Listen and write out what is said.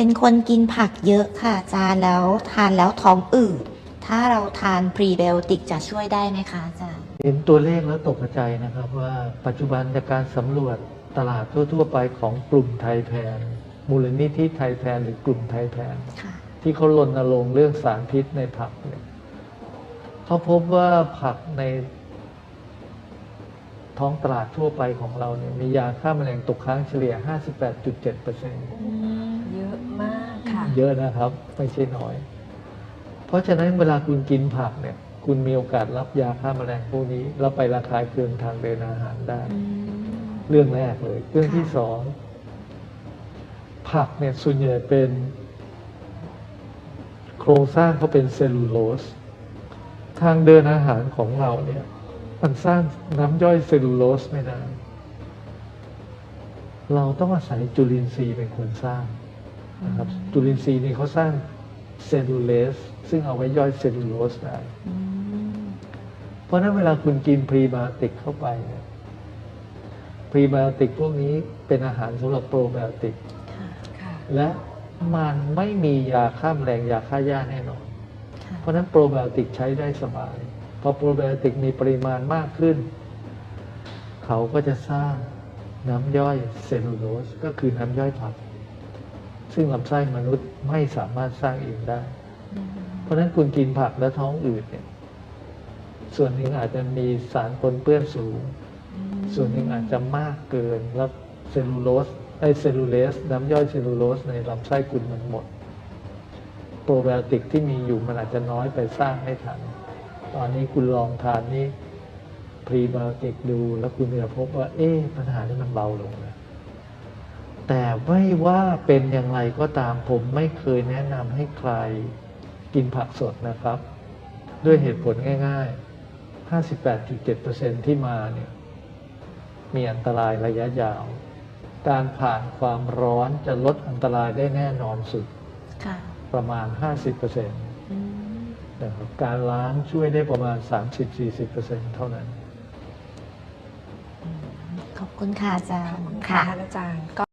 เป็นคนกินผักเยอะค่ะอาจารย์แล้วทานแล้วท้องอืดถ้าเราทานพรีไบโอติกจะช่วยได้ไหมคะอาจารย์ เห็นตัวเลขแล้วตกใจนะครับ ว่าปัจจุบันจากการสำรวจตลาดทั่ว ๆ ไปของกลุ่มไทยแพนมูลนิธิไทยแพนหรือกลุ่มไทยแพนค่ะ ที่เขารณรงค์เรื่องสารพิษในผักเนี่ยเขาพบว่าผักใน ท้องตลาดทั่วไปของเราเนี่ยมียาฆ่าแมลงตกค้างเฉลี่ย 58.7%เยอะ มากค่ะ เยอะนะครับไม่ใช่น้อย เพราะฉะนั้นเวลาคุณกินผักเนี่ย คุณมีโอกาสรับยาฆ่าแมลงพวกนี้ แล้วไประคายเคืองทางเดินอาหารได้ เรื่องแรกเลย เรื่องที่สองผักเนี่ยส่วนใหญ่เป็นโครงสร้างเขาเป็นเซลลูโลส ทางเดินอาหารของเราเนี่ย มันสร้างน้ำย่อยเซลลูโลสไม่ได้ เราต้องอาศัยจุลินทรีย์เป็นคนสร้าง นะครับจุลินทรีย์นี่เขาสร้างเซลลูเลสซึ่งเอาไว้ย่อยเซลลูโลสได้ เพราะฉะนั้นเวลาคุณกินพรีไบโอติกเข้าไปเนี่ยพรีไบโอติกพวกนี้เป็นอาหารสำหรับโปรไบโอติกค่ะและมันไม่มียาฆ่าแมลงยาฆ่าหญ้าแน่นอนค่ะเพราะฉะนั้นโปรไบโอติกใช้ได้สบาย พอโปรไบโอติกมีปริมาณมากขึ้น เขาก็จะสร้างน้ำย่อยเซลลูโลสก็คือน้ำย่อยผัก ซึ่งลำไส้มนุษย์ไม่สามารถสร้างเองได้ เพราะฉะนั้นคุณกินผักและท้องอืดเนี่ย ส่วนหนึ่งอาจจะมีสารปนเปื้อนสูง ส่วนหนึ่งอาจจะมากเกินแล้วเซลลูโลสไอเซลลูเลส น้ำย่อยเซลลูโลสในลำไส้คุณมันหมด โปรไบโอติกที่มีอยู่มันอาจจะน้อยไปสร้างไม่ทัน ตอนนี้คุณลองทานนี่พรีไบโอติกดู แล้วคุณจะพบว่า เอ๊ะปัญหานี้มันเบาลงนะ แต่ไม่ว่าเป็นอย่างไรก็ตามผมไม่เคยแนะนำให้ใครกินผักสดนะครับ ด้วยเหตุผลง่ายๆ 58.7%ที่มาเนี่ยมีอันตรายระยะยาว การผ่านความร้อนจะลดอันตรายได้แน่นอนสุดค่ะประมาณ 50%นะครับการล้างช่วยได้ประมาณ 30-40%เท่านั้น ขอบคุณค่ะอาจารย์ค่ะอาจารย์ก็